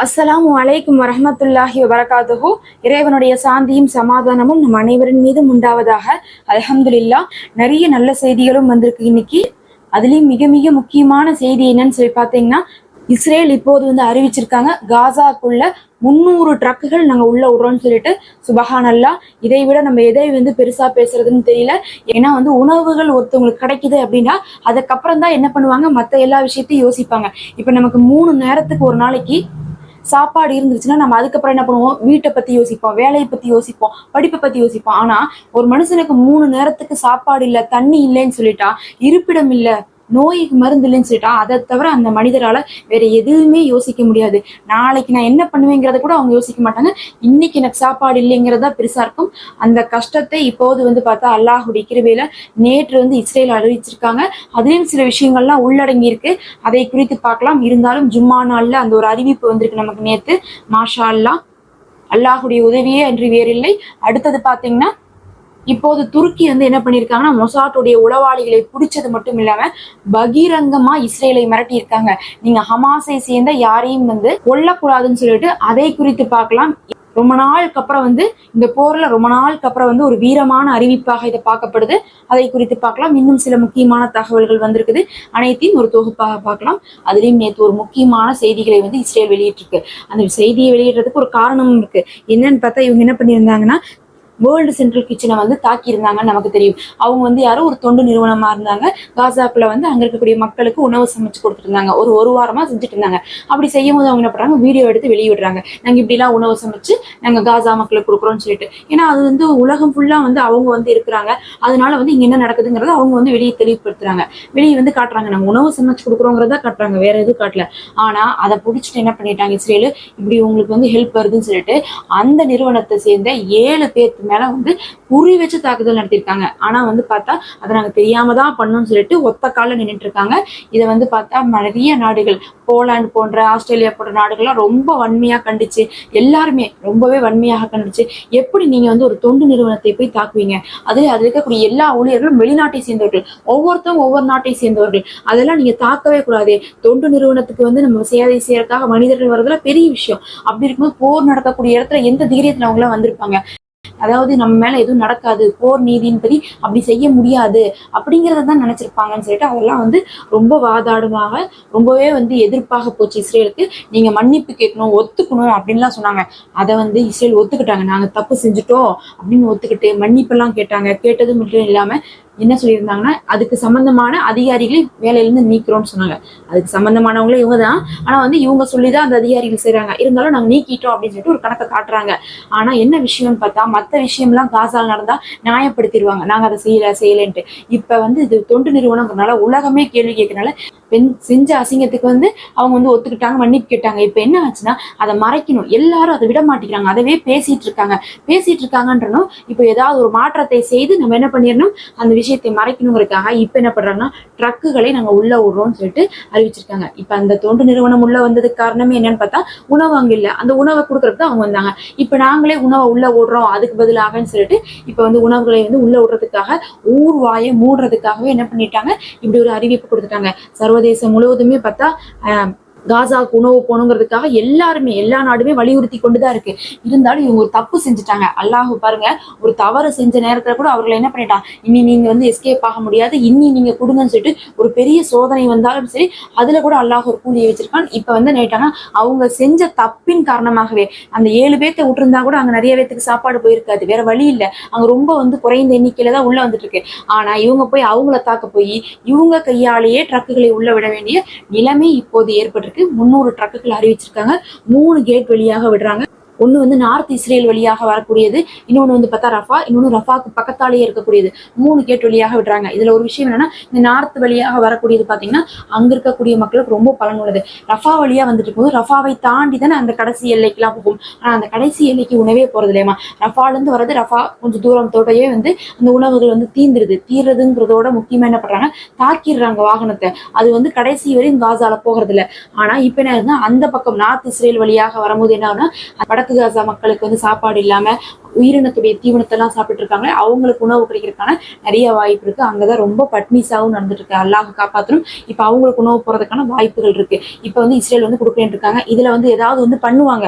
அஸ்ஸலாம் அலைக்கும் வரமத்துல்லாஹி வபரகாத்துஹு. இறைவனுடைய சாந்தியும் சமாதானமும் நம் அனைவரின் மீதும் உண்டாவதாக. அலஹம்துல்லா நிறைய நல்ல செய்திகளும் வந்திருக்கு இன்னைக்கு. அதுலயும் மிக மிக முக்கியமான செய்தி என்னன்னு சொல்லி பார்த்தீங்கன்னா இஸ்ரேல் இப்போது வந்து அறிவிச்சிருக்காங்க காசாக்குள்ள முந்நூறு ட்ரக்குகள் நாங்கள் உள்ள விடுறோம்னு சொல்லிட்டு. சுபஹானல்லா இதை விட நம்ம எதை வந்து பெருசா பேசுறதுன்னு தெரியல. ஏன்னா வந்து உணவுகள் ஒருத்தவங்களுக்கு கிடைக்குது அப்படின்னா அதுக்கப்புறம் தான் என்ன பண்ணுவாங்க? மற்ற எல்லா விஷயத்தையும் யோசிப்பாங்க. இப்போ நமக்கு மூணு நேரத்துக்கு ஒரு நாளைக்கு சாப்பாடு இருந்துச்சுன்னா நம்ம அதுக்கப்புறம் என்ன பண்ணுவோம்? வீட்டை பத்தி யோசிப்போம் வேலையை பத்தி யோசிப்போம் படிப்பை பத்தி யோசிப்போம். ஆனா ஒரு மனுஷனுக்கு மூணு நேரத்துக்கு சாப்பாடு இல்லை தண்ணி இல்லைன்னு சொல்லிட்டா இருப்பிடம் இல்லை. நோய்க்கு மருந்து இல்லைன்னு சொல்லிட்டா அதை தவிர அந்த மனிதரால வேற எதுவுமே யோசிக்க முடியாது. நாளைக்கு நான் என்ன பண்ணுவேங்கிறத கூட அவங்க யோசிக்க மாட்டாங்க. இன்னைக்கு எனக்கு சாப்பாடு இல்லைங்கிறதா பெருசா இருக்கும். அந்த கஷ்டத்தை இப்போது வந்து பார்த்தா அல்லாஹுடைய கிருபையில நேற்று வந்து இஸ்ரேல் அறிவிச்சிருக்காங்க. அதுலேயும் சில விஷயங்கள்லாம் உள்ளடங்கி இருக்கு. அதை குறித்து பார்க்கலாம். இருந்தாலும் ஜும்மா நாள்ல அந்த ஒரு அறிவிப்பு வந்திருக்கு நமக்கு நேற்று மாஷா அல்லாஹ். அல்லாஹுடைய உதவியே என்று வேறில்லை. அடுத்தது பார்த்தீங்கன்னா இப்போது துருக்கி வந்து என்ன பண்ணியிருக்காங்கன்னா மொசாட்டுடைய உளவாளிகளை பிடிச்சது மட்டும் இல்லாம பகிரங்கமா இஸ்ரேலை மிரட்டி இருக்காங்க நீங்க ஹமாஸை சேர்ந்த யாரையும் வந்து கொல்லக்கூடாதுன்னு சொல்லிட்டு அதை குறித்து பார்க்கலாம். ரொம்ப நாளுக்கு அப்புறம் வந்து இந்த போர்ல ரொம்ப நாளுக்கு அப்புறம் வந்து ஒரு வீரமான அறிவிப்பாக இதை பார்க்கப்படுது. அதை குறித்து பார்க்கலாம். இன்னும் சில முக்கியமான தகவல்கள் வந்திருக்குது. அனைத்தையும் ஒரு தொகுப்பாக பார்க்கலாம். அதுலேயும் நேற்று ஒரு முக்கியமான செய்திகளை வந்து இஸ்ரேல் வெளியிட்டிருக்கு. அந்த செய்தியை வெளியிடுறதுக்கு ஒரு காரணமும் இருக்கு. என்னன்னு பார்த்தா இவங்க என்ன பண்ணியிருந்தாங்கன்னா வேர்ல்டு சென்ட்ரல் கிச்சனை வந்து தாக்கியிருந்தாங்கன்னு நமக்கு தெரியும். அவங்க வந்து யாரோ ஒரு தொண்டு நிறுவனமாக இருந்தாங்க. காசாக்குள்ள வந்து அங்கே இருக்கக்கூடிய மக்களுக்கு உணவு சமைச்சு கொடுத்துருந்தாங்க ஒரு ஒரு வாரமாக செஞ்சுட்டு இருந்தாங்க அப்படி செய்யும் போது அவங்க என்ன பண்ணுறாங்க வீடியோ எடுத்து வெளியிடுறாங்க. நாங்கள் இப்படிலாம் உணவு சமைச்சு நாங்கள் காசா மக்களுக்கு கொடுக்குறோம்னு சொல்லிட்டு. ஏன்னா அது வந்து உலகம் ஃபுல்லாக வந்து அவங்க வந்து இருக்கிறாங்க. அதனால வந்து இங்கே என்ன நடக்குதுங்கிறத அவங்க வந்து வெளியே தெளிவுபடுத்துறாங்க. வெளியே வந்து காட்டுறாங்க. நாங்கள் உணவு சமைச்சு கொடுக்குறோங்கிறத காட்டுறாங்க. வேற எதுவும் காட்டல. ஆனால் அதை பிடிச்சிட்டு என்ன பண்ணிட்டாங்க இஸ்ரேலு? இப்படி உங்களுக்கு வந்து ஹெல்ப் வருதுன்னு சொல்லிட்டு அந்த நிறுவனத்தை சேர்ந்த ஏழு பேர்த்து மேல வந்து குறி வச்சு தாக்குதல் நடத்தியிருக்காங்க. ஆனா வந்து பார்த்தா அதை நாங்க தெரியாம தான் பண்ணணும்னு சொல்லிட்டு ஒத்த கால நின்றுட்டு இருக்காங்க இதை வந்து பார்த்தா நிறைய நாடுகள் போலாந்து போன்ற ஆஸ்திரேலியா போன்ற நாடுகள்லாம் ரொம்ப வன்மையா கண்டிச்சு. எல்லாருமே ரொம்பவே வன்மையாக கண்டிச்சு. எப்படி நீங்க வந்து ஒரு தொண்டு நிறுவனத்தை போய் தாக்குவீங்க? அதே அதுல இருக்கக்கூடிய எல்லா ஊழியர்களும் வெளிநாட்டை சேர்ந்தவர்கள். ஒவ்வொருத்தரும் ஒவ்வொரு நாட்டை சேர்ந்தவர்கள். அதெல்லாம் நீங்க தாக்கவே கூடாது. தொண்டு நிறுவனத்துக்கு வந்து நம்ம சேவை செய்யறதுக்காக மனிதர்கள் வர்றதுல பெரிய விஷயம். அப்படி இருக்கும்போது போர் நடக்கக்கூடிய இடத்துல எந்த தைரியத்துல அவங்க எல்லாம் வந்திருப்பாங்க? அதாவது நம்ம மேல எதுவும் நடக்காது போர் நீதியின்படி அப்படி செய்ய முடியாது அப்படிங்கறத தான் நினைச்சிருப்பாங்கன்னு சொல்லிட்டு அதெல்லாம் வந்து ரொம்ப வாதாடுமாக ரொம்பவே வந்து எதிர்ப்பாக போச்சு இஸ்ரேலுக்கு. நீங்க மன்னிப்பு கேட்கணும் ஒத்துக்கணும் அப்படின்லாம் சொன்னாங்க. அதை வந்து இஸ்ரேல் ஒத்துக்கிட்டாங்க. நாங்க தப்பு செஞ்சுட்டோம் அப்படின்னு ஒத்துக்கிட்டு மன்னிப்பெல்லாம் கேட்டாங்க. கேட்டது மட்டும் இல்லாம என்ன சொல்லியிருந்தாங்கன்னா அதுக்கு சம்பந்தமான அதிகாரிகளை வேலையிலேருந்து நீக்கிறோம்னு சொன்னாங்க. அதுக்கு சம்பந்தமானவங்களே இவங்க தான். ஆனா வந்து இவங்க சொல்லிதான் அந்த அதிகாரிகள் செய்கிறாங்க இருந்தாலும் நாங்க நீக்கிட்டோம் அப்படின்னு சொல்லிட்டு ஒரு கணக்கை காட்டுறாங்க. ஆனா என்ன விஷயம்னு பார்த்தா மத்த விஷயம்லாம் காசால் நடந்தா நியாயப்படுத்திடுவாங்க. நாங்க அதை செய்யலை செய்யலைன்ட்டு. இப்ப வந்து இது தொண்டு நிறுவனம்னால உலகமே கேள்வி கேட்கறனால பெண் செஞ்ச அசிங்கத்துக்கு வந்து அவங்க வந்து ஒத்துக்கிட்டாங்க மன்னிப்பு கேட்டாங்க. இப்ப என்ன ஆச்சுன்னா அதை மறைக்கணும். எல்லாரும் அதை விட மாட்டேங்கிறாங்க. அதவே பேசிட்டு இருக்காங்க. பேசிட்டு இருக்காங்கன்றனும் இப்போ ஏதாவது ஒரு மாற்றத்தை செய்து நம்ம என்ன பண்ணிடணும் அந்த விஷயத்தை மறைக்கணுங்கிறதுக்காக இப்போ என்ன பண்ணுறாங்கன்னா ட்ரக்குகளை நாங்க உள்ள விடுறோம்னு சொல்லிட்டு அறிவிச்சிருக்காங்க. இப்போ அந்த தொண்டு நிறுவனம் உள்ள வந்ததுக்கு காரணமே என்னன்னு பார்த்தா உணவு அங்கே இல்லை. அந்த உணவை கொடுக்கறதுக்கு அவங்க வந்தாங்க. இப்ப நாங்களே உணவை உள்ள விடுறோம் அதுக்கு பதிலாகன்னு சொல்லிட்டு இப்போ வந்து உணவுகளை வந்து உள்ள விடுறதுக்காக ஊர் வாயை மூடுறதுக்காகவே என்ன பண்ணிட்டாங்க இப்படி ஒரு அறிவிப்பு கொடுத்துட்டாங்க. சர்வதேசம் முழுவதுமே பார்த்தா காசாவுக்கு உணவு போகணுங்கிறதுக்காக எல்லாருமே எல்லா நாடுமே வலியுறுத்தி கொண்டுதான் இருக்கு. இருந்தாலும் இவங்க ஒரு தப்பு செஞ்சுட்டாங்க. அல்லாஹ் பாருங்க ஒரு தவறு செஞ்ச நேரத்துல கூட அவர்களை என்ன பண்ணிட்டான்? இனி நீங்க வந்து எஸ்கேப் ஆக முடியாது. இனி நீங்க கொடுங்கன்னு சொல்லிட்டு ஒரு பெரிய சோதனை வந்தாலும் சரி அதுல கூட அல்லாஹ் ஒரு கூலியை வச்சிருக்கான். இப்ப வந்து நினைட்டாங்க அவங்க செஞ்ச தப்பின் காரணமாகவே அந்த ஏழு பேர்த்த விட்டுருந்தா கூட அங்க நிறைய பேத்துக்கு சாப்பாடு போயிருக்காது. வேற வழி இல்ல. அங்க ரொம்ப வந்து குறைந்த எண்ணிக்கையில தான் உள்ள வந்துட்டு இருக்கு ஆனா இவங்க போய் அவங்கள தாக்க போய் இவங்க கையாலேயே ட்ரக்குகளை உள்ள விட வேண்டிய நிலைமை இப்போது ஏற்பட்டிருக்கு முந்நூறு ட்ரக்குகள் அறிவிச்சிருக்காங்க மூணு கேட் வழியாக விடுறாங்க. ஒன்று வந்து நார்த் இஸ்ரேல் வழியாக வரக்கூடியது இன்னொன்று வந்து பார்த்தா ரஃபா இன்னொன்று ரஃபாக்கு பக்கத்தாலேயே இருக்கக்கூடியது. மூணு கேட் வழியாக விடுறாங்க. இதுல ஒரு விஷயம் என்னன்னா இந்த நார்த் வழியாக வரக்கூடியது பார்த்தீங்கன்னா அங்க இருக்கக்கூடிய மக்களுக்கு ரொம்ப பலனுள்ளது ரஃபா வழியா வந்துட்டு போது ரஃபாவை தாண்டி தானே அந்த கடைசி எல்லைக்கெல்லாம் போகும். ஆனா அந்த கடைசி எல்லைக்கு உணவே போறது இல்லையம்மா ரஃபால இருந்து வர்றது ரஃபா கொஞ்சம் தூரத்தோடயே வந்து அந்த உணவுகள் வந்து தீந்துருது. தீர்றதுங்கிறதோட முக்கியமா என்ன பண்ணுறாங்க தாக்கிடுறாங்க வாகனத்தை. அது வந்து கடைசி வரையும் காசால போகிறது இல்ல ஆனா இப்ப என்ன ஆகுதுன்னா அந்த பக்கம் நார்த் இஸ்ரேல் வழியாக வரும்போது என்ன ஆகுனா வடக்கு வடக்கு காசா மக்களுக்கு வந்து சாப்பாடு இல்லாம உயிரினத்துடைய தீவனத்தெல்லாம் சாப்பிட்டு இருக்காங்க அவங்களுக்கு உணவு கிடைக்கிறதுக்கான நிறைய வாய்ப்பு இருக்கு. அங்கதான் ரொம்ப பட்னிசாவும் நடந்துட்டு இருக்கு அல்லாஹ் காப்பாத்தணும். இப்ப அவங்களுக்கு உணவு போறதுக்கான வாய்ப்புகள் இருக்கு. இப்ப வந்து இஸ்ரேல் வந்து கொடுக்குறேன் இருக்காங்க. இதுல வந்து ஏதாவது வந்து பண்ணுவாங்க.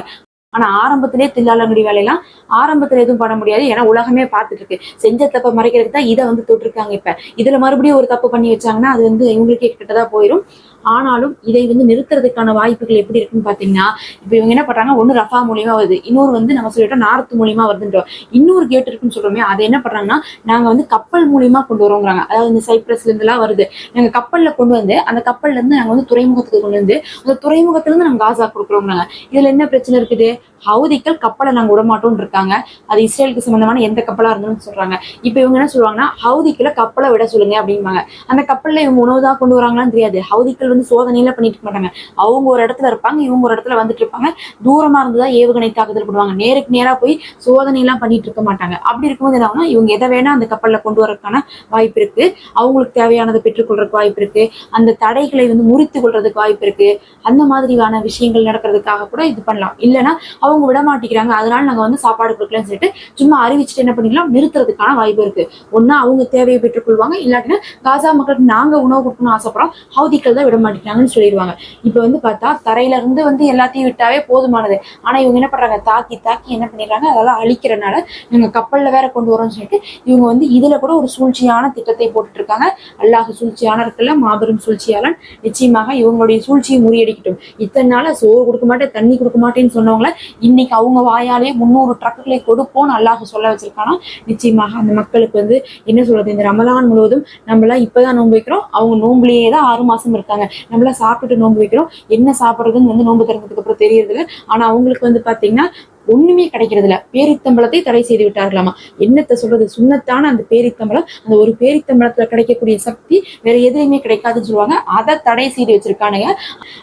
ஆனா ஆரம்பத்திலே தில்லாலங்குடி வேலையெல்லாம் ஆரம்பத்துல எதுவும் பண்ண முடியாது. ஏன்னா உலகமே பார்த்துட்டு இருக்கு செஞ்ச தப்பை மறைக்கிறதுக்கு தான் இதை வந்து தொட்டிருக்காங்க இப்ப. இதுல மறுபடியும் ஒரு தப்பு பண்ணி வச்சாங்கன்னா அது வந்து இவங்களுக்கே கிட்டதா போயிடும் ஆனாலும் இதை வந்து நிறுத்துறதுக்கான வாய்ப்புகள் எப்படி இருக்குன்னு பாத்தீங்கன்னா இப்ப இவங்க என்ன பண்றாங்க ஒன்னு ரஃபா மூலியமா வருது இன்னொரு வந்து நம்ம சொல்லிட்டோம் நார்த் மூலியமா வருதுன்றோம். இன்னொரு கேட் இருக்குன்னு சொல்றோமே அதை என்ன பண்றாங்கன்னா நாங்க வந்து கப்பல் மூலியமா கொண்டு வரோங்கிறாங்க. அதாவது இந்த சைப்ரஸ்ல இருந்து எல்லாம் வருது. நாங்க கப்பல்ல கொண்டு வந்து அந்த கப்பல்ல இருந்து நாங்க வந்து துறைமுகத்துக்கு கொண்டு வந்து அந்த துறைமுகத்துல இருந்து நாங்க காசா கொடுக்குறோங்கிறாங்க. இதுல என்ன பிரச்சனை இருக்குது? ஹவுதிகள் கப்பலை நாங்க விடமாட்டோம்னு இருக்காங்க. அது இஸ்ரேலுக்கு சம்பந்தமான எந்த கப்பலா இருந்தாலும் சொல்றாங்க. இப்ப இவங்க என்ன சொல்லுவாங்கன்னா ஹவுதிக்குல கப்பலை விட சொல்லுங்க அப்படிம்பாங்க. அந்த கப்பல்ல இவங்க உணவு தான் கொண்டு வராங்களான்னு தெரியாது. ஹவுதிக்கள் வந்து சோதனையில பண்ணிட்டு இருக்க மாட்டாங்க அவங்க ஒரு இடத்துல இருப்பாங்க இவங்க ஒரு இடத்துல வந்துட்டு இருப்பாங்க. தூரமா இருந்துதான் ஏவுகணை தாக்குதல் பண்ணுவாங்க நேருக்கு நேரா போய் சோதனை எல்லாம் பண்ணிட்டு இருக்க மாட்டாங்க. அப்படி இருக்கும்போது என்ன ஆகும்னா இவங்க எதை வேணா அந்த கப்பல்ல கொண்டு வரதுக்கான வாய்ப்பு இருக்கு. அவங்களுக்கு தேவையானதை பெற்றுக்கொள்றதுக்கு வாய்ப்பு இருக்கு. அந்த தடைகளை வந்து முறித்து கொள்றதுக்கு வாய்ப்பு இருக்கு. அந்த மாதிரியான விஷயங்கள் நடக்கிறதுக்காக கூட இது பண்ணலாம். இல்லைன்னா அவங்க விட மாட்டேங்கிறாங்க. அதனால நாங்க வந்து சாப்பாடு கொடுக்கலன்னு சொல்லிட்டு சும்மா அறிவிச்சுட்டு என்ன பண்ணிக்கலாம் நிறுத்துறதுக்கான வாய்ப்பு இருக்கு. ஒன்னா அவங்க தேவையை பெற்றுக்கொள்வாங்க. இல்லாட்டினா காசா மக்களுக்கு நாங்க உணவு கொடுக்கணும்னு ஆசைப்படுறோம். ஹவுதிக்கள் தான் விட மாட்டேங்கிறாங்கன்னு சொல்லிடுவாங்க. இப்போ வந்து பார்த்தா தரையில இருந்து வந்து எல்லாத்தையும் விட்டாவே போதுமானது. ஆனா இவங்க என்ன பண்றாங்க? தாக்கி தாக்கி என்ன பண்ணிடுறாங்க? அதெல்லாம் அழிக்கிறனால இவங்க கப்பல்ல வேற கொண்டு வரோம்னு சொல்லிட்டு இவங்க வந்து இதுல கூட ஒரு சூழ்ச்சியான திட்டத்தை போட்டுட்டு இருக்காங்க அல்லாஹ் சூழ்ச்சியாளருக்குள்ள மாபெரும் சூழ்ச்சியாளன். நிச்சயமாக இவங்களுடைய சூழ்ச்சியை முறியடிக்கட்டும். இத்தனை நாளா சோறு கொடுக்க மாட்டேன் தண்ணி கொடுக்க மாட்டேன்னு சொன்னவங்கள இன்னைக்கு அவங்க வாயாலே முந்நூறு ட்ரக்குகளை கொடுப்போம்னு அல்லாஹ் சொல்ல வச்சிருக்கானா? நிச்சயமாக அந்த மக்களுக்கு வந்து என்ன சொல்றது? இந்த ரமலான் முழுவதும் நம்மளாம் இப்பதான் நோன்பு வைக்கிறோம். அவங்க நோம்புலேயே தான் ஆறு மாசம் இருக்காங்க. நம்மள சாப்பிட்டுட்டு நோன்பு வைக்கிறோம். என்ன சாப்பிட்றதுன்னு வந்து நோன்பு திறந்ததுக்கு அப்புறம் தெரியறது ஆனால் ஆனா அவங்களுக்கு வந்து பாத்தீங்கன்னா ஒண்ணுமே கிடைக்கிறது இல்ல பேரித்தம்பளத்தை தடை செய்து விட்டார்களாமா? என்னத்தை சொல்றது? சுண்ணத்தான அந்த பேரித்தம்பளம் அந்த ஒரு பேரித்தம்பளத்துல கிடைக்கக்கூடிய சக்தி வேற எதுலையுமே கிடைக்காதுன்னு சொல்லுவாங்க. அதை தடை செய்து வச்சிருக்கானுங்க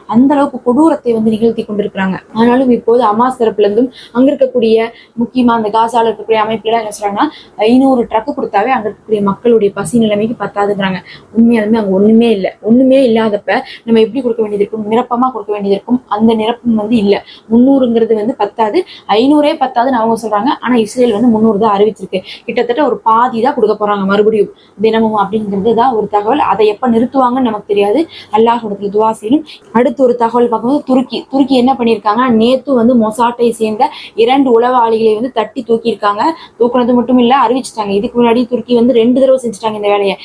அந்த அளவுக்கு கொடூரத்தை வந்து நிகழ்த்தி கொண்டிருக்கிறாங்க. ஆனாலும் இப்போது அமாஸ் தரப்புல இருந்தும் அங்க இருக்கக்கூடிய முக்கியமா அந்த காசால இருக்கக்கூடிய அமைப்புல என்ன சொல்றாங்கன்னா ஐநூறு ட்ரக்கு கொடுத்தாவே அங்க இருக்கக்கூடிய மக்களுடைய பசி நிலைமைக்கு பத்தாதுங்கிறாங்க. உண்மையாலுமே அங்க ஒண்ணுமே இல்லை. ஒண்ணுமே இல்லாதப்ப நம்ம எப்படி கொடுக்க வேண்டியது இருக்கும்? நிரப்பமா கொடுக்க வேண்டியது இருக்கும்? அந்த நிரப்பம் வந்து இல்ல. முன்னூறுங்கிறது வந்து பத்தாது. ஐநூறே பத்தாதுன்னு அவங்க சொல்றாங்க. ஆனா இஸ்ரேல் வந்து முந்நூறு தான் அறிவிச்சிருக்கு. கிட்டத்தட்ட ஒரு பாதி தான் கொடுக்க போறாங்க மறுபடியும் தினமும் அப்படிங்கிறது தான் ஒரு தகவல். அதை எப்ப நிறுத்துவாங்கன்னு நமக்கு தெரியாது. அல்லாஹ் துவா செய்யணும். அடுத்து ஒரு தகவல் பார்க்கும்போது துருக்கி. துருக்கி என்ன பண்ணியிருக்காங்க? நேத்து வந்து மொசாட்டை சேர்ந்த இரண்டு உளவாளிகளை வந்து தட்டி தூக்கியிருக்காங்க. தூக்குனது மட்டும் இல்ல அறிவிச்சிட்டாங்க. இதுக்கு முன்னாடி துருக்கி வந்து ரெண்டு தடவை செஞ்சுட்டாங்க இந்த வேலையை.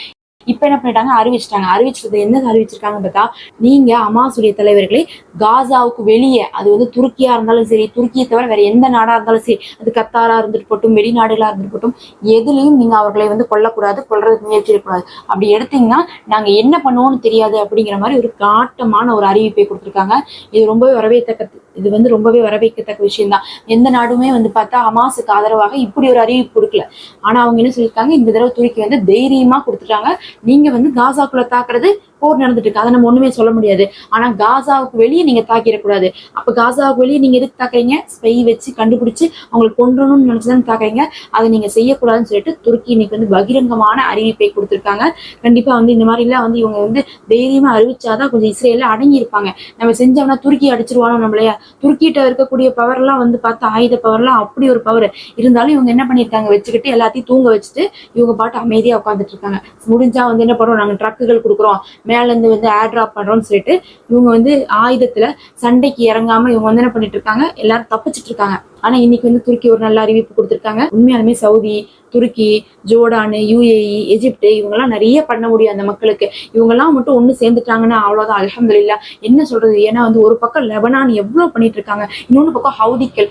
இப்போ என்ன பண்ணிட்டாங்க? அறிவிச்சிட்டாங்க. அறிவிச்சது என்ன அறிவிச்சிருக்காங்க பார்த்தா நீங்க அமாசுடைய தலைவர்களை காசாவுக்கு வெளியே அது வந்து துருக்கியா இருந்தாலும் சரி துருக்கியை தவிர வேற எந்த நாடா இருந்தாலும் சரி அது கத்தாரா இருந்துட்டு போட்டும் வெளிநாடுகளா இருந்துட்டு போட்டும் எதுலையும் நீங்க அவர்களை வந்து கொல்லக்கூடாது கொல்றதுக்கு முயற்சி இருக்கக்கூடாது அப்படி எடுத்தீங்கன்னா நாங்க என்ன பண்ணுவோம்னு தெரியாது அப்படிங்கிற மாதிரி ஒரு காட்டமான ஒரு அறிவிப்பை கொடுத்துருக்காங்க. இது ரொம்பவே வரவேற்கத்தக்க இது வந்து ரொம்பவே வரவேற்கத்தக்க விஷயம்தான். எந்த நாடுமே வந்து பார்த்தா ஹமாஸுக்கு ஆதரவாக இப்படி ஒரு அறிவிப்பு கொடுக்கல. ஆனா அவங்க என்ன சொல்லியிருக்காங்க? இந்த தடவை துருக்கி வந்து தைரியமா கொடுத்துட்டாங்க. நீங்க வந்து காசாக்குள்ள தாக்குறது போர் நடந்துட்டு இருக்கு. அதை நம்ம ஒண்ணுமே சொல்ல முடியாது. ஆனா காசாவுக்கு வெளியே நீங்க தாக்கிடக்கூடாது. அப்ப காசாவுக்கு வெளியே நீங்க எதுக்கு தாக்குறீங்க? ஸ்பை வச்சு கண்டுபிடிச்சு அவங்களுக்கு கொன்றணும்னு நினைச்சுதான் தாக்குறீங்க. அதை நீங்க செய்யக்கூடாதுன்னு சொல்லிட்டு துருக்கி இன்னைக்கு வந்து பகிரங்கமான அறிவிப்பை கொடுத்திருக்காங்க. கண்டிப்பா வந்து இந்த மாதிரி எல்லாம் வந்து இவங்க வந்து தைரியமா அறிவிச்சாதான் கொஞ்சம் இஸ்ரேல அடங்கி இருப்பாங்க. நம்ம செஞ்சோம்னா துருக்கி அடிச்சிருவானோ நம்மளைய துருக்கிட்ட இருக்கக்கூடிய பவர் எல்லாம் வந்து பார்த்தா ஆயுத பவர் எல்லாம் அப்படி ஒரு பவர் இருந்தாலும் இவங்க என்ன பண்ணிருக்காங்க வச்சுக்கிட்டு எல்லாத்தையும் தூங்க வச்சுட்டு இவங்க பாட்டு அமைதியா உட்காந்துட்டு இருக்காங்க. முடிஞ்சா வந்து என்ன பண்றோம் நாங்க ட்ரக்குகள் கொடுக்குறோம். மேல இருந்து வந்து ஏர் ட்ராப் பண்றோம்னு சொல்லிட்டு இவங்க வந்து ஆயுதத்துல சண்டைக்கு இறங்காம இவங்க வந்து என்ன பண்ணிட்டு இருக்காங்க? எல்லாரும் தப்பிச்சிட்டு இருக்காங்க. ஆனா இன்னைக்கு வந்து துருக்கி ஒரு நல்ல அறிவிப்பு கொடுத்துருக்காங்க. உண்மையாலுமே சவுதி துருக்கி ஜோர்டானு யுஏஇ எஜிப்டு இவங்கெல்லாம் நிறைய பண்ண முடியும் அந்த மக்களுக்கு. இவங்கெல்லாம் மட்டும் ஒண்ணு சேர்ந்துட்டாங்கன்னா அவ்வளவுதான் அல்ஹம்துலில்லாஹ் என்ன சொல்றது? ஏன்னா வந்து ஒரு பக்கம் லெபனான் எவ்வளோ பண்ணிட்டு இருக்காங்க இன்னொன்னு பக்கம் ஹவுதிக்கல்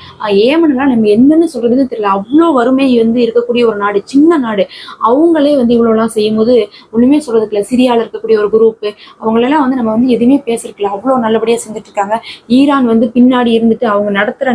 ஏமனெல்லாம் நம்ம என்னன்னு சொல்றதுன்னு தெரியல. அவ்வளோ வறுமை வந்து இருக்கக்கூடிய ஒரு நாடு சின்ன நாடு. அவங்களே வந்து இவ்வளோலாம் செய்யும்போது ஒண்ணுமே சொல்றதுக்கு இல்லை சிரியால இருக்கக்கூடிய ஒரு குரூப் அவங்களெல்லாம் வந்து நம்ம வந்து எதுவுமே பேசிருக்கல அவ்வளோ நல்லபடியா செஞ்சுட்டு இருக்காங்க. ஈரான் வந்து பின்னாடி இருந்துட்டு அவங்க நடத்துற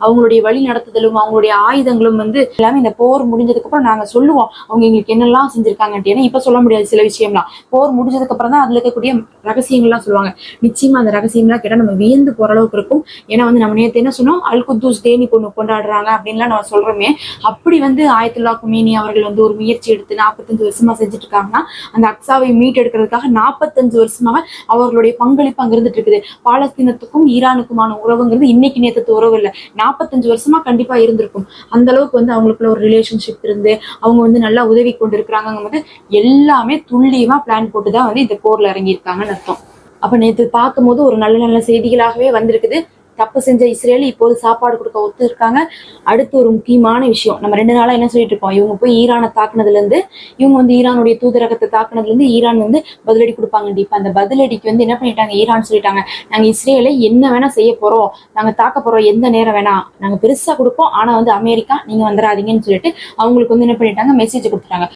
அவங்க அவங்களுடைய வழி நடத்துதலும் அவங்களுடைய ஆயுதங்களும் வந்து எல்லாமே இந்த போர் முடிஞ்சதுக்கு அப்புறம் நாங்க சொல்லுவோம். அவங்க எங்களுக்கு என்னெல்லாம் செஞ்சிருக்காங்கன்ட்டு. ஏன்னா இப்ப சொல்ல முடியாது சில விஷயம்லாம். போர் முடிஞ்சதுக்கு அப்புறம் தான் அதுல இருக்கக்கூடிய ரகசியங்கள்லாம் சொல்லுவாங்க. நிச்சயமா அந்த ரகசியம்லாம் கேட்டா நம்ம வியந்து போற அளவுக்கு இருக்கும். ஏன்னா வந்து நம்ம நேற்று என்ன சொன்னோம்? அல்குத்தூஸ் தேனி பொண்ணு கொண்டாடுறாங்க அப்படின்லாம் நம்ம சொல்றோமே. அப்படி வந்து ஆயத்துல்லா குமேனி அவர்கள் வந்து ஒரு முயற்சி எடுத்து நாற்பத்தஞ்சு வருஷமா செஞ்சுட்டு இருக்காங்கன்னா அந்த அக்ஸாவை மீட்டெடுக்கிறதுக்காக நாற்பத்தஞ்சு வருஷமாக அவர்களுடைய பங்களிப்பு அங்க இருந்துட்டு இருக்குது பாலஸ்தீனத்துக்கும் ஈரானுக்குமான உறவுங்கிறது இன்னைக்கு நேற்று உறவு இல்லை. நாற்பத்தி இருபத்தஞ்சு வருஷமா கண்டிப்பா இருந்திருக்கும். அந்த அளவுக்கு வந்து அவங்களுக்குள்ள ஒரு ரிலேஷன்ஷிப் இருந்து அவங்க வந்து நல்லா உதவி கொண்டு இருக்கிறாங்க போது எல்லாமே துல்லியமா பிளான் போட்டு தான் வந்து இந்த போர்ல இறங்கியிருக்காங்கன்னு அர்த்தம். அப்ப நேற்று பார்க்கும்போது ஒரு நல்ல நல்ல செய்திகளாகவே வந்திருக்குது. தப்பு செஞ்ச இஸ்ரேல் இப்போது சாப்பாடு கொடுக்க ஒத்து இருக்காங்க. அடுத்து ஒரு முக்கியமான விஷயம். நம்ம ரெண்டு நாளா என்ன சொல்லிட்டு இருக்கோம்? இவங்க போய் ஈரானை தாக்குனதுல இருந்து இவங்க வந்து ஈரானுடைய தூதரகத்தை தாக்குனதுல இருந்து ஈரான் வந்து பதிலடி கொடுப்பாங்க. இப்ப அந்த பதிலடிக்கு வந்து என்ன பண்ணிட்டாங்க? ஈரான் சொல்லிட்டாங்க நாங்க இஸ்ரேலை என்ன வேணா செய்ய போறோம். நாங்க தாக்க போறோம். எந்த நேரம் வேணா. நாங்க பெருசா கொடுப்போம். ஆனா வந்து அமெரிக்கா நீங்க வந்துடாதீங்கன்னு சொல்லிட்டு அவங்களுக்கு வந்து என்ன பண்ணிட்டாங்க? மெசேஜ் கொடுத்துட்டாங்க.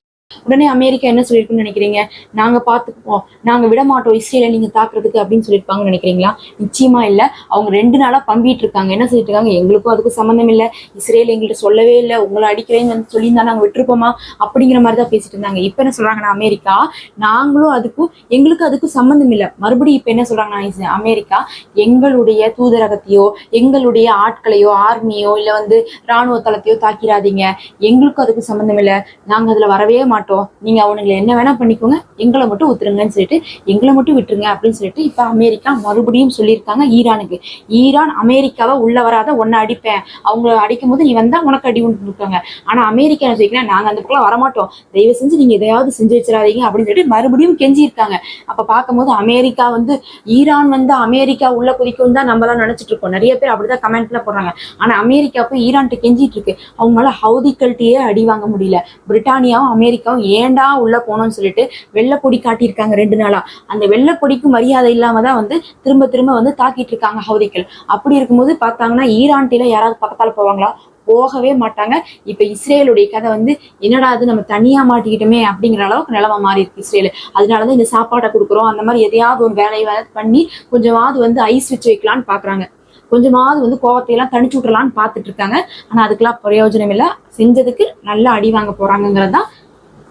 உடனே அமெரிக்கா என்ன சொல்லியிருக்குன்னு நினைக்கிறீங்க? நாங்க பாத்துக்குவோம் நாங்க விட மாட்டோம் இஸ்ரேலை நீங்க தாக்குறதுக்கு அப்படின்னு சொல்லியிருப்பாங்கன்னு நினைக்கிறீங்களா? நிச்சயமா இல்ல. அவங்க ரெண்டு நாளா பம்பிட்டு இருக்காங்க என்ன சொல்லிட்டு இருக்காங்க எங்களுக்கும் அதுக்கு சம்மந்தம் இல்ல. இஸ்ரேல் எங்கள்கிட்ட சொல்லவே இல்லை. உங்களை அடிக்கிறேன்னு சொல்லி சொல்லியிருந்தா நாங்க விட்டுருப்போமா? அப்படிங்கிற மாதிரி தான் பேசிட்டு இருந்தாங்க. இப்ப என்ன சொல்றாங்கன்னா அமெரிக்கா நாங்களும் அதுக்கும் எங்களுக்கு அதுக்கும் சம்மந்தம் இல்லை. மறுபடியும் இப்ப என்ன சொல்றாங்கன்னா அமெரிக்கா எங்களுடைய தூதரகத்தையோ எங்களுடைய ஆட்களையோ ஆர்மியோ இல்ல வந்து ராணுவ தளத்தையோ தாக்கிடாதீங்க. எங்களுக்கும் அதுக்கு சம்மந்தம் இல்லை. நாங்க அதுல வரவே மாட்டோம். நீங்க அவனுங்களை என்ன வேணா பண்ணிக்கோங்க. எங்களை மட்டும் ஒத்துருங்கன்னு சொல்லிட்டு எங்களை மட்டும் விட்டுருங்க அப்படின்னு சொல்லிட்டு இப்ப அமெரிக்கா மறுபடியும் சொல்லியிருக்காங்க ஈரானுக்கு. ஈரான் அமெரிக்காவை உள்ள வராத ஒன்ன அடிப்பேன். அவங்க அடிக்கும் போது நீ வந்தா உனக்கு அடி உண்டு இருக்காங்க. ஆனா அமெரிக்கா என்ன சொல்லிக்கிறேன் நாங்க அந்த பக்கம் வரமாட்டோம். தயவு செஞ்சு நீங்க எதையாவது செஞ்சு வச்சிடாதீங்க அப்படின்னு சொல்லிட்டு மறுபடியும் கெஞ்சியிருக்காங்க. அப்ப பார்க்கும்போது அமெரிக்கா வந்து ஈரான் வந்து அமெரிக்கா உள்ள குதிக்கும் தான் நம்மளாம் நினைச்சிட்டு இருக்கோம். நிறைய பேர் அப்படிதான் கமெண்ட்ல போடுறாங்க. ஆனா அமெரிக்கா போய் ஈரான்ட்டு கெஞ்சிட்டு இருக்கு. அவங்களால ஹவுதிகள்கிட்டயே அடி வாங்க முடியல. பிரிட்டானியாவும் அமெரிக்காவும் ஏன்டா உள்ள போனோம்னு சொல்லிட்டு வெள்ளைப்பொடி காட்டியிருக்காங்க ரெண்டு நாளா. அந்த வெள்ளைப்பொடிக்கு மரியாதை இல்லாம தான் வந்து திரும்ப திரும்ப வந்து தாக்கிட்டு இருக்காங்க ஹவுதிகள். அப்படி இருக்கும்போது பார்த்தாங்கன்னா ஈரான்ட்டில யாராவது பக்கத்தால் போவாங்களா? போகவே மாட்டாங்க. இப்ப இஸ்ரேலுடைய கதை வந்து என்னடா அது நம்ம தனியா மாட்டிக்கிட்டோமே அப்படிங்கிற அளவுக்கு நிலைமை மாறி இருக்கு இஸ்ரேல். அதனாலதான் இந்த சாப்பாட்டை கொடுக்குறோம். அந்த மாதிரி எதையாவது ஒரு வேலையை வேலை பண்ணி கொஞ்சமாவது வந்து ஐஸ் வச்சு வைக்கலான்னு பாக்குறாங்க. கொஞ்சமாவது வந்து கோவத்தையெல்லாம் தனிச்சு விட்றலான்னு பார்த்துட்டு இருக்காங்க. ஆனா அதுக்கெல்லாம் பிரயோஜனம் இல்லை. செஞ்சதுக்கு நல்லா அடி வாங்க போறாங்கிறது தான்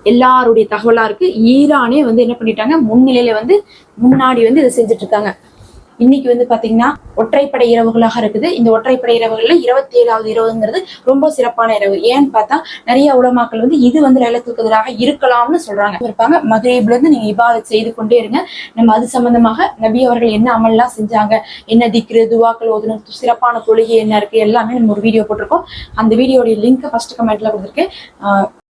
எல்லாருடைய தகவலா இருக்கு. ஈரானே வந்து என்ன பண்ணிட்டாங்க? முன்னிலையில வந்து முன்னாடி வந்து இதை செஞ்சுட்டு இருக்காங்க இன்னைக்கு வந்து பாத்தீங்கன்னா ஒற்றைப்படை இரவுகளாக இருக்குது. இந்த ஒற்றைப்படை இரவுகள்ல இருபத்தி ஏழாவது இரவுங்கிறது ரொம்ப சிறப்பான இரவு. ஏன்னு பார்த்தா நிறைய உலமாக்கள் வந்து இது வந்து லைலத்துக்கு எதிராக இருக்கலாம்னு சொல்றாங்க. இருப்பாங்க. மகரீப்ல இருந்து நீங்க இபாதத் செய்து கொண்டே இருங்க. நம்ம அது சம்பந்தமாக நபி அவர்கள் என்ன அமல்லாம் செஞ்சாங்க? என்ன திக்ரு துவாக்கள் ஓதுணும் சிறப்பான தொழுகை என்ன இருக்கு? எல்லாமே நம்ம ஒரு வீடியோ போட்டிருக்கோம். அந்த வீடியோடைய லிங்க் ஃபர்ஸ்ட் கமெண்ட்ல கொடுத்துருக்கேன். ஆஹ்